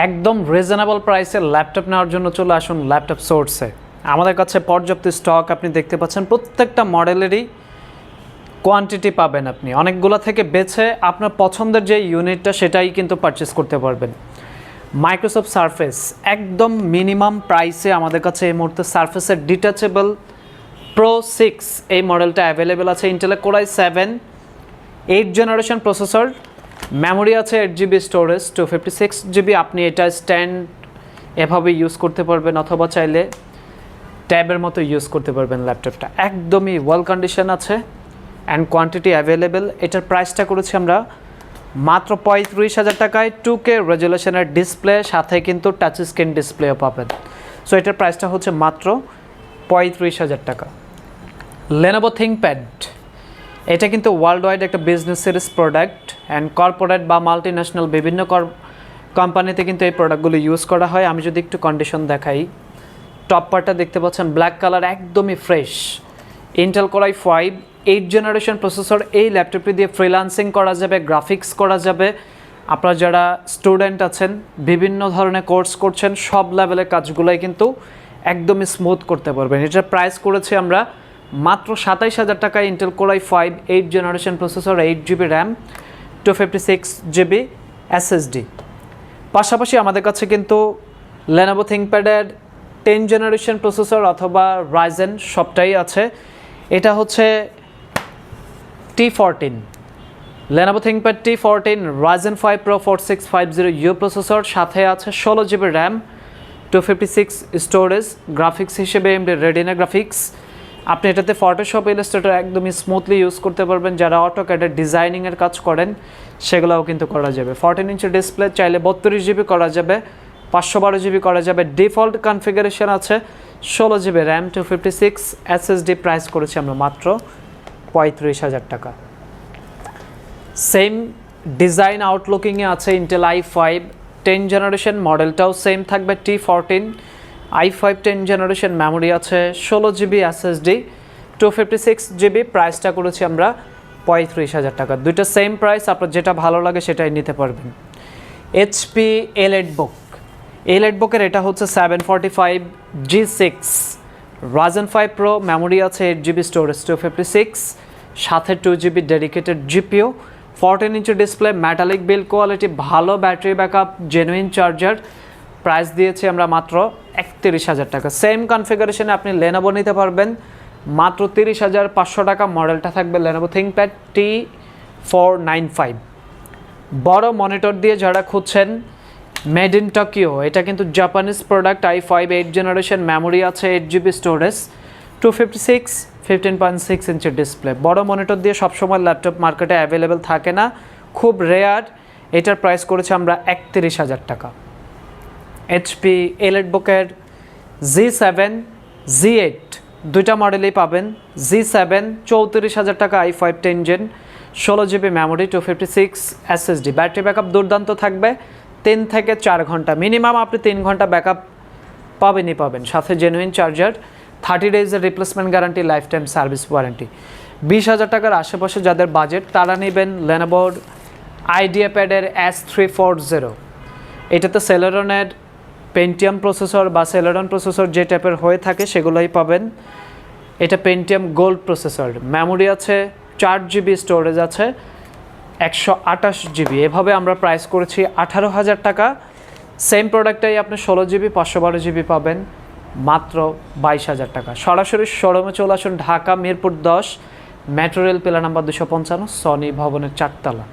একদম রিজনেবল প্রাইসে ল্যাপটপ নেওয়ার জন্য চলে আসুন ল্যাপটপ সোর্সে আমাদের কাছে পর্যাপ্ত স্টক আপনি দেখতে পাচ্ছেন, প্রত্যেকটা মডেলেরই কোয়ান্টিটি পাবেন আপনি। অনেকগুলো থেকে বেছে আপনার পছন্দের যে ইউনিটটা সেটাই কিন্তু পারচেস করতে পারবেন। মাইক্রোসফট সার্ফেস একদম মিনিমাম প্রাইসে আমাদের কাছে এই মুহূর্তে সার্ফেসের ডিটাচেবল প্রো সিক্স এই মডেলটা অ্যাভেলেবেল আছে। ইন্টেলে core i seven eight generation processor memory আছে eight GB storage two fifty six GB আপনি এটা স্ট্যান্ড এভাবে ইউজ করতে পারবেন, অথবা চাইলে ট্যাবের মতো ইউজ করতে পারবেন ল্যাপটপটা একদমই ওয়েল কন্ডিশন আছে অ্যান্ড কোয়ান্টিটি অ্যাভেলেবেল এটার প্রাইসটা করেছি আমরা মাত্র পঁয়ত্রিশ হাজার টাকায় টু কে রেজুলেশনের ডিসপ্লে সাথে কিন্তু টাচ স্ক্রিন ডিসপ্লেও পাবেন। সো এটার প্রাইসটা হচ্ছে মাত্র পঁয়ত্রিশ হাজার টাকা। লেনোভো থিংপ্যাড এটা কিন্তু ওয়ার্ল্ড ওয়াইড একটা business series product and corporate বা মাল্টি ন্যাশনাল বিভিন্ন কোম্পানিতে কিন্তু এই প্রোডাক্টগুলো ইউজ করা হয়। আমি যদি একটু কন্ডিশন দেখাই টপ পার্টটা দেখতে পাচ্ছেন ব্ল্যাক কালার একদমই fresh Intel core i five eight generation processor এই ল্যাপটপটি দিয়ে ফ্রিলান্সিং করা যাবে গ্রাফিক্স করা যাবে। আপনারা যারা স্টুডেন্ট আছেন, বিভিন্ন ধরনের কোর্স করছেন, সব লেভেলের কাজগুলোই কিন্তু একদমই স্মুথ করতে পারবেন। এটার প্রাইস করেছি আমরা মাত্র সাতাইশ হাজার টাকায় Intel core i five eight generation processor eight GB RAM two fifty six GB SSD পাশাপাশি আমাদের কাছে কিন্তু লেনোভো থিংপ্যাডের টেন জেনারেশন প্রসেসর অথবা রাইজেন সবটাই আছে। এটা হচ্ছে T fourteen Lenovo ThinkPad T fourteen Ryzen five pro four six five zero U processor সাথে আছে ষোলো GB RAM two fifty six storage graphics হিসেবে এমডি রেডিনা গ্রাফিক্স আপনি এটাতে ফটোশপ ইলাস্ট্রেটর একদমই স্মুথলি ইউজ করতে পারবেন। যারা অটো ক্যাডের ডিজাইনিংয়ের কাজ করেন, সেগুলোও কিন্তু করা যাবে। ফোরটিন ইঞ্চি ডিসপ্লে চাইলে বত্রিশ জিবি করা যাবে, পাঁচশো বারো জিবি করা যাবে। ডিফল্ট কনফিগারেশন আছে, ষোলো GB RAM two fifty six SSD price করেছি আমরা মাত্র পঁয়ত্রিশ হাজার টাকা। সেম ডিজাইন আউটলুকিংয়ে আছে Intel I five ten generation মডেলটাও same থাকবে T fourteen I five ten generation memory আছে, ষোলো GB SSD two fifty six GB প্রাইসটা করেছি আমরা পঁয়ত্রিশ হাজার টাকা। দুইটা সেম প্রাইস আপনার যেটা ভালো লাগে সেটাই নিতে পারবেন। HP elite book elite বুকের এটা হচ্ছে seven forty five G six Ryzen five pro memory আছে eight GB storage two fifty six সাথে two GB dedicated GPU fourteen inch display metallic build quality ভালো battery backup genuine charger price দিয়েছি আমরা মাত্র একত্রিশ হাজার টাকা। সেম কনফিগারেশনে আপনি লেনোভো নিতে পারবেন। মাত্র তিরিশ হাজার পাঁচশো টাকা মডেলটা থাকবে Lenovo ThinkPad T four nine five বড় মনিটর দিয়ে যারা খুঁজছেন মেড ইন টোকিও এটা কিন্তু Japanese product I five eight generation memory আছে eight GB storage two fifty six fifteen point six ইঞ্চের display বড় মনিটর দিয়ে সবসময় ল্যাপটপ মার্কেটে অ্যাভেলেবেল থাকে না। খুব রেয়ার এটার প্রাইস করেছে আমরা একত্রিশ হাজার টাকা। এইচপি এলেট বুকের জি সেভেন জি এইট দুইটা মডেলেই পাবেন। জি সেভেন চৌত্রিশ হাজার টাকা আই ফাইভ টেন জেন ষোলো GB memory two fifty six SSD battery backup দুর্দান্ত থাকবে। তিন থেকে চার ঘণ্টা মিনিমাম আপনি তিন ঘণ্টা ব্যাকআপ পাবেনই পাবেন। সাথে genuine charger thirty ডেজের replacement guarantee lifetime service warranty বিশ হাজার টাকার আশেপাশে যাদের বাজেট তারা নেবেন লেনোভোর আইডিয়া প্যাডের এস থ্রি ফোর জিরো এটাতে সেলেরনের পেন্টিয়াম প্রসেসর বা সেলেরন প্রসেসর যে টাইপের হয়ে থাকে সেগুলোই পাবেন। এটা পেন্টিয়াম গোল্ড প্রসেসর মেমোরি আছে, চার জিবি স্টোরেজ আছে, একশো আঠাশ জিবি এভাবে আমরা প্রাইস করেছি আঠারো হাজার টাকা। সেম প্রোডাক্টটাই আপনি ষোলো জিবি পাঁচশো বারো জিবি পাবেন। মাত্র বাইশ হাজার টাকা। সরাসরি শোরুমে চলে আসুন, ঢাকা, মিরপুর দশ মেট্রো রেল পিলা নাম্বার দুশো পঞ্চান্ন সনি ভবনের চারতলা।